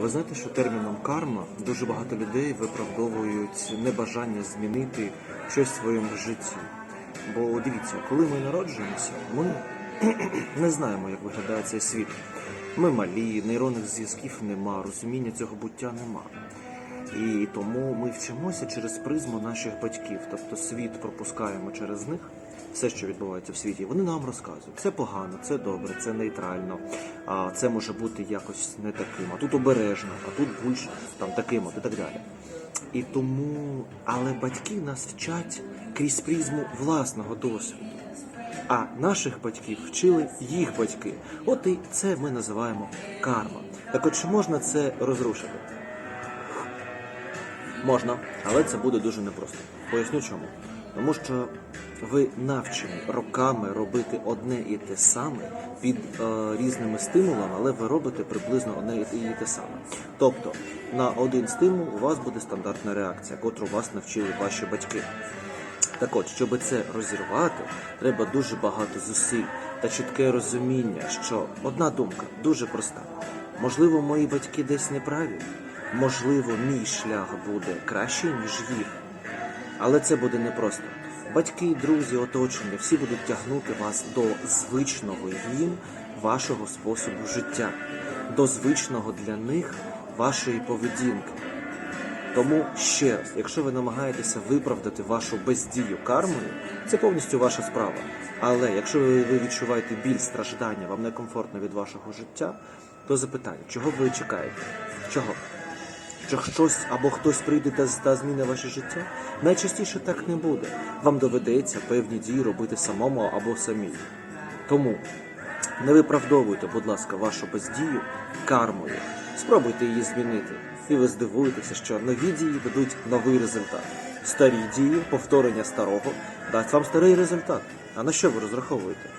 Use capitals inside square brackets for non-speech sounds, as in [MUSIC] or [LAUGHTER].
ви знаєте, що терміном карма дуже багато людей виправдовують небажання змінити щось в своєму житті. Бо дивіться, коли ми народжуємося, ми [CLEARS THROAT] не знаємо, як виглядає цей світ. Ми малі, нейронних зв'язків нема, розуміння цього буття нема. І тому ми вчимося через призму наших батьків, тобто світ пропускаємо через них. Все, що відбувається в світі, вони нам розказують. Це погано, це добре, це нейтрально, а це може бути якось не таким, а тут обережно, а тут більш там таким, і так далі. І тому, але батьки нас вчать крізь призму власного досвіду. А наших батьків вчили їх батьки. От і це ми називаємо карма. Так от чи можна це розрушити? Можна, але це буде дуже непросто. Поясню чому. Тому що ви навчені роками робити одне і те саме під е, різними стимулами, але ви робите приблизно одне і те саме. Тобто на один стимул у вас буде стандартна реакція, котру вас навчили ваші батьки. Так от, щоб це розірвати, треба дуже багато зусиль та чітке розуміння, що одна думка дуже проста. Можливо, мої батьки десь неправі, можливо, мій шлях буде кращий, ніж їх. Але це буде непросто. Батьки, друзі, оточення, всі будуть тягнути вас до звичного їм вашого способу життя, до звичного для них вашої поведінки. Тому ще раз, якщо ви намагаєтеся виправдати вашу бездію кармою, це повністю ваша справа. Але якщо ви відчуваєте біль, страждання, вам некомфортно від вашого життя, то запитання, чого ви чекаєте? Чого? Що щось або хтось прийде та, та зміни ваше життя? Найчастіше так не буде. Вам доведеться певні дії робити самому або самій. Тому не виправдовуйте, будь ласка, вашу бездію кармою. Спробуйте її змінити, і ви здивуєтеся, що нові дії дадуть новий результат. Старі дії, повторення старого, дасть вам старий результат. А на що ви розраховуєте?